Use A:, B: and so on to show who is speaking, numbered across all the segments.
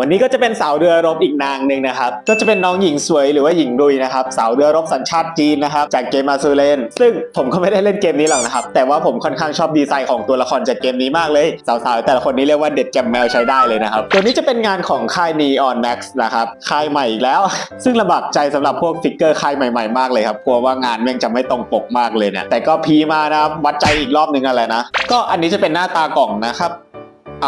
A: วันนี้ก็จะเป็นสาวเรือรบอีกนางหนึ่งนะครับ ก็จะเป็นน้องหญิงสวยหรือว่าหญิงรุยนะครับสาวเรือรบสัญชาติจีนนะครับจากเกมมาซูเลนซึ่งผมก็ไม่ได้เล่นเกมนี้หรอกนะครับ แต่ว่าผมค่อนข้างชอบดีไซน์ของตัวละครจากเกมนี้มากเลย สาวๆแต่ละคนนี้เรียกว่าเด็ดแจมแมวใช้ได้เลยนะครับ ตัวนี้จะเป็นงานของค่าย Neon Max นะครับค่ายใหม่อีกแล้ว ซึ่งลำบากใจสำหรับพวกฟิกเกอร์ค่ายใหม่ๆมากเลยครับกลัวว่างานแม่งจะไม่ตรงปกมากเลยเนี่ยแต่ก็พีมานะครับวัดใจอีกรอบนึงอะไรนะ ก็อันนี้จะเป็นหน้าตากล่องนะครับ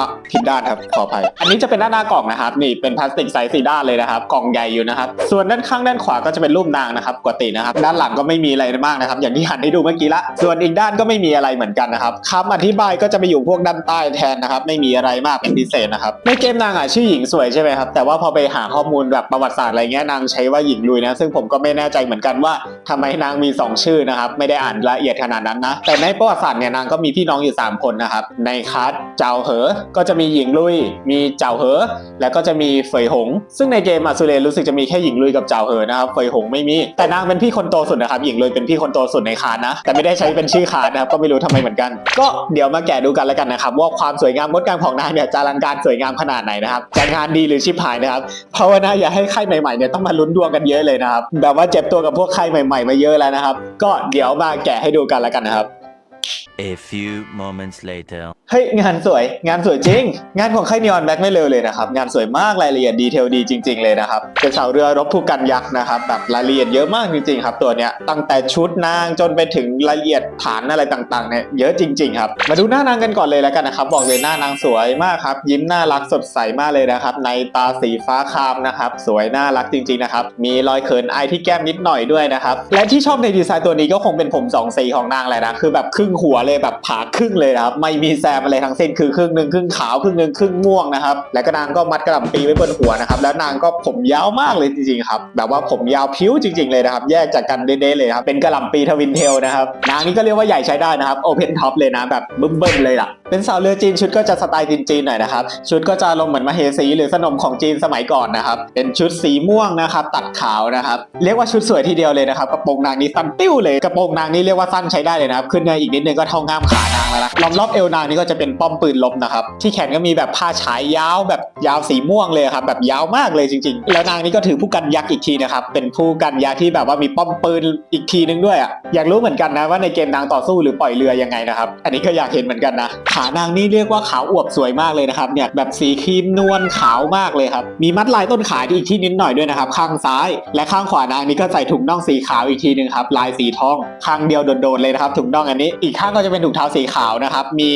A: อะผิดด้านครับขออภัย อันนี้จะเป็นด้านหน้ากล่องนะครับ นี่เป็นพลาสติกใสสีด้านเลยนะครับ กล่องใหญ่อยู่นะครับ ส่วนด้านข้างด้านขวาก็จะเป็นรูปนางนะครับปกตินะครับ ด้านหลังก็ไม่มีอะไรมากนะครับ อย่างที่หันให้ดูเมื่อกี้ละ ส่วนอีกด้านก็ไม่มีอะไรเหมือนกันนะครับคำอธิบายก็จะไปอยู่พวกด้านใต้แทนนะครับ ไม่มีอะไรมากเป็นพิเศษนะครับ ในเกมนางอะชื่อหญิงสวยใช่ไหมครับ แต่ว่าพอไปหาข้อมูลแบบประวัติศาสตร์อะไรเงี้ยนางใช้ว่าหญิงลุยนะ ซึ่งผมก็ไม่แน่ใจเหมือนกันว่าทำไมนางมีสองชื่อนะครับ ไม่ได้อ่านละเอียดขนาดนั้นนะ แต่ในประวัติศาสตร์เนี่ยนางก็มีพี่น้องอยู่สามคนนะครับ ในคัส เจ้าเหอ ก็จะมีหญิงลุย มีเจ้าเหอ แล้วก็จะมีเฟยหง ซึ่งในเกมมาซูเรนรู้สึกจะมีแค่หญิงลุยกับเจ้าเหอนะครับ เฟยหงไม่มี แต่นางเป็นพี่คนโตสุดนะครับ หญิงลุยเป็นพี่คนโตสุดในคานนะ แต่ไม่ได้ใช้เป็นชื่อคานนะครับ ก็ไม่รู้ทำไมเหมือนกัน ก็เดี๋ยวมาแกะดูกันแล้วกันนะครับว่าความสวยงามงดงามของนางเนี่ยจะอลังการสวยงามขนาดไหนนะครับ จะงานดีหรือชิบหายนะครับ ภาวนาอย่าให้ค่ายใหม่ๆเนี่ยต้องมาลุ้นดวงกันเยอะเลยนะครับ แบบว่าเจ็บตัวกับพวกค่ายใหม่ ๆ มาเยอะแล้วนะครับ ก็เดี๋ยวมาแกะให้ดูกันแล้วกันนะครับ
B: A few moments later.
A: เฮ้ยงานสวย งานสวยจริง งานของค่ายนีออนแบ็กไม่เลวเลยนะครับ งานสวยมากรายละเอียดดีเทลดีจริง ๆ เลยนะครับเป็นเสาเรือรบผู้กันยักษ์นะครับแบบรายละเอียดเยอะมากจริงๆครับ ตัวเนี้ยตั้งแต่ชุดนางจนไปถึงรายละเอียดฐานอะไรต่างๆเนี่ยเยอะจริงๆครับมาดูหน้านางกันก่อนเลยแล้วกันนะครับบอกเลยหน้านางสวยมากครับยิ้มน่ารักสดใสมากเลยนะครับในตาสีฟ้าครามนะครับสวยน่ารักจริงๆนะครับมีรอยเขินอายที่แก้มนิดหน่อยด้วยนะครับและที่ชอบในดีไซน์ตัวนี้ก็คงเป็นผมสองสีของนางแหละนะคือแบบครึ่งหัวเลยแบบผ่าครึ่งเลยครับไม่มีแซมอะไรทั้งสิ้นคือครึ่งหนึ่งครึ่งขาวครึ่งหนึ่งครึ่งม่วงนะครับแล้วก็นางก็มัดกระหล่ำปีไว้บนหัวนะครับแล้วนางก็ผมยาวมากเลยจริงๆครับแบบว่าผมยาวพิ้วจริง ๆเลยนะครับแยกจากกันเด้ๆเลยครับเป็นกระหล่ำปีทวินเทลนะครับนางนี้ก็เรียกว่าใหญ่ใช้ได้นะครับโอเพนท็อปเลยนะแบบบึ้มๆเลยล่ะเป็นสาวเรือจีนชุดก็จะสไตล์จีนๆหน่อยนะครับ ชุดก็จะลงเหมือนมาเฮสีหรือสนมของจีนสมัยก่อนนะครับ เป็นชุดสีม่วงนะครับ ตัดขาวนะครับ เรียกว่าชุดสวยทีเดียวเลยนะครับกระโปรงนางนี่สั้นติ้วเลยกระโปรงนางนี่เรียกว่าสั้นใช้ได้เลยนะครับขึ้นในอีกนิดนึงก็เท่าง่ามขานางแล้วนะล้อมรอบเอวนางนี่ก็จะเป็นป้อมปืนลบนะครับ ที่แขนก็มีแบบผ้าฉายยาวแบบยาวสีม่วงเลยครับแบบยาวมากเลยจริง ๆ แล้วนางนี่ก็ถือผู้กันยักษ์อีกทีนะครับเป็นผู้กันยักษ์ที่แบบว่ามีป้อมปืนอีกทีนึงด้วยอะอยากรู้เหมือนกันนะว่าในเกมนางต่อสู้หรือปล่อยเรือยังไงนะครับอันนี้ก็อยากเห็นเหมือนกันนะขานางนี่เรียกว่าขาวอวบสวยมากเลยนะครับเนี่ยแบบสีครีมนวลขาวมากเลยครับมีมัดลายต้นขาที่อีกที่นิดหน่อยด้วยนะครับข้างซ้าย และข้างขวานางนี่ก็ใส่ถุงน่องสีขาวอีกทีหนึ่งครับลายสีทองข้างเดียวโดดๆเลยนะครับถุงน่องอันนี้ อีกข้างก็จะเป็นถุงเท้าสีขาวนะครับมี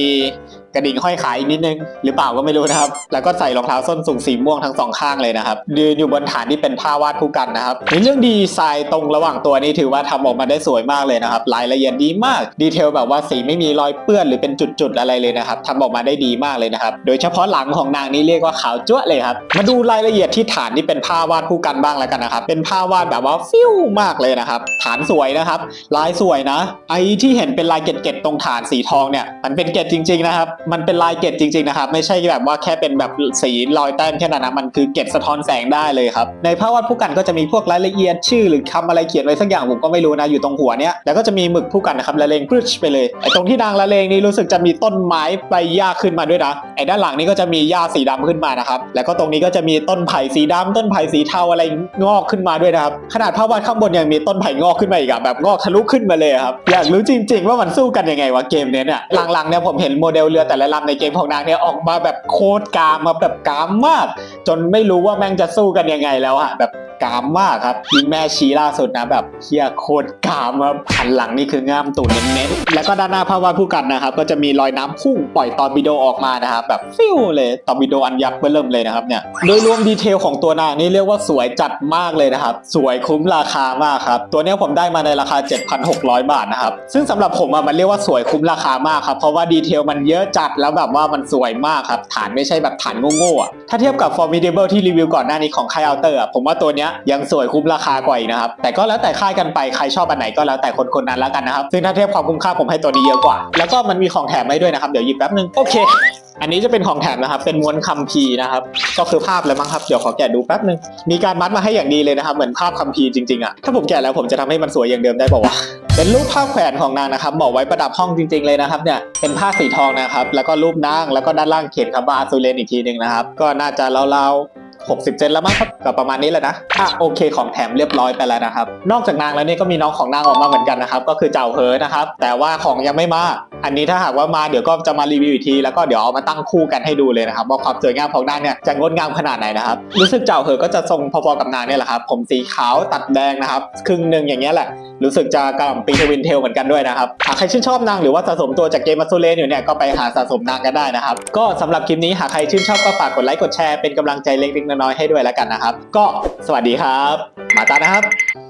A: กระดิ่งห้อยขาอีกนิดนึง หรือเปล่าก็ไม่รู้นะครับ แล้วก็ใส่รองเท้าส้นสูงสีม่วงทั้งสองข้างเลยนะครับยืนอยู่บนฐานที่เป็นผ้าวาดผู้กันนะครับในเรื่องดีไซน์ตรงระหว่างตัวนี้ถือว่าทำออกมาได้สวยมากเลยนะครับรายละเอียดดีมากดีเทลแบบว่าสีไม่มีรอยเปื้อนหรือเป็นจุดๆอะไรเลยนะครับทำออกมาได้ดีมากเลยนะครับโดยเฉพาะหลังของนางนี่เรียกว่าขาวจั๊วเลยครับมาดูรายละเอียดที่ฐานที่เป็นผ้าวาดผู้กันบ้างแล้วกันนะครับเป็นผ้าวาดแบบว่าฟิวมากเลยนะครับฐานสวยนะครับลายสวยนะ ไอที่เห็นเป็นลายเกล็ดๆตรงฐานสีทองเนี่ยมันเป็นเกล็ดจริง ๆนะครับมันเป็นลายเกล็ดจริงๆนะครับ ไม่ใช่แบบว่าแค่เป็นแบบสีรอยแต้มแค่นั้นนะมันคือเกล็ดสะท้อนแสงได้เลยครับ ในภาพวาดผู้กันก็จะมีพวกรายละเอียดชื่อหรือคำอะไรเขียนไว้สักอย่างผมก็ไม่รู้นะอยู่ตรงหัวเนี้ยแล้วก็จะมีหมึกผู้กันนะครับละเลงพรึชไปเลยไอตรงที่นางละเลงนี่รู้สึกจะมีต้นไม้ใบหญ้าขึ้นมาด้วยนะไอด้านหลังนี่ก็จะมีหญ้าสีดำขึ้นมานะครับแล้วก็ตรงนี้ก็จะมีต้นไผ่สีดำต้นไผ่สีเทาอะไรงอกขึ้นมาด้วยนะครับขนาดภาพวาดข้างบนยังมีต้นไผ่งอกขึ้นมาอีกอะแบบงอกทะลุขึ้นมาเลยครับอยากรู้จริง ๆ ว่ามันสู้กันยังไงวะเกมเนี้ยเนี่ยหลังๆเนี่ยผมเห็นโมเดลเรือแต่ละลำในเกมของนางเนี่ยออกมาแบบโคตรกามมาแบบกามมาก จนไม่รู้ว่าแม่งจะสู้กันยังไงแล้วอะแบบ กามมากครับยิงแม่ชี้ล่าสุดนะแบบเฮียโคตรกามครับหันหลังนี่คือง่ามตูดเน้นๆแล้วก็ด้านหน้าภาพวาดผู้กันนะครับ ก็จะมีรอยน้ำพุ่งปล่อยตอร์ปิโดออกมานะครับแบบฟิวเลยตอร์ปิโดอันยักษ์เบิ่มเลยนะครับเนี่ยโดยรวมดีเทลของตัวนางนี่เรียกว่าสวยจัดมากเลยนะครับ สวยคุ้มราคามากครับตัวนี้ผมได้มาในราคา 7,600 บาทนะครับซึ่งสำหรับผมอะมันเรียกว่าสวยคุ้มราคามากครับเพราะว่าดีเทลมันเยอะจัดแล้วแบบว่ามันสวยมากครับฐานไม่ใช่แบบฐานโง่ๆอะถ้าเทียบกับ Formidable ที่รีวิวก่อนหน้านี้ของค่ายอัลเตอร์ผมว่าตัวเนี้ยังสวยคุ้มราคากว่าอีกนะครับ แต่ก็แล้วแต่ค่ายกันไปใครชอบอันไหนก็แล้วแต่คนคนนั้นแล้วกันนะครับ ซึ่งถ้าเทียบความคุ้มค่าผมให้ตัวนี้เยอะกว่า แล้วก็มันมีของแถมให้ด้วยนะครับเดี๋ยวหยิบแป๊บนึงโอเคอันนี้จะเป็นของแถมนะครับ เป็นม้วนคัมภีร์นะครับ ก็คือภาพเลยมั้งครับ เดี๋ยวขอแกะดูแป๊บนึง มีการมัดมาให้อย่างดีเลยนะครับ เหมือนภาพคัมภีร์จริงๆอะถ้าผมแกะแล้วผมจะทำให้มันสวยอย่างเดิมได้บอกว่าวะเป็นรูปภาพแขวนของนางนะครับเหมาะไว้ประดับห้องจริง ๆเลยนะครับเนี่ย เป็นผ้าสีทองนะครับ แล้วก็รูปนาง แล้วก็ด้านล่างเขียนคำว่าอาซูเลนอีกทีหนึ่งนะครับ ก็น่าจะราๆ 60 เซนแล้วมั้งครับก็ประมาณนี้แหละนะอะโอเคของแถมเรียบร้อยไปแล้วนะครับ นอกจากนางแล้วนี่ก็มีน้องของนางออกมาเหมือนกันนะครับ ก็คือเจ้าเฮอนะครับ แต่ว่าของยังไม่มา อันนี้ถ้าหากว่ามาเดี๋ยวก็จะมารีวิวอีกทีแล้วก็เดี๋ยวเอามาตั้งคู่กันให้ดูเลยนะครับว่าความสวยงามของนางเนี่ยจะงดงามขนาดไหนนะครับรู้สึกเจ้าเฮอก็จะทรงพอๆกับนางเนี่ยแหละครับผมสีขาวตัดแดงนะครับครึ่งหนึ่งอย่างเงี้ยแหละรู้สึกจะกระหล่ำปีทวินเทลเหมือนกันด้วยนะครับหากใครชื่นชอบนางหรือว่าสะสมตัวจากเกมมาซูเลนอยู่เนี่ยก็ไปหาสะสมนางกันได้นะครับก็สำหรับคลิปนี้หากใครชื่นชอบก็ฝากกดไลค์กดแชร์เป็นกำลังใจเล็กๆน้อยๆให้ด้วยแล้วกันนะครับก็สวัสดีครับ มาตานะครับ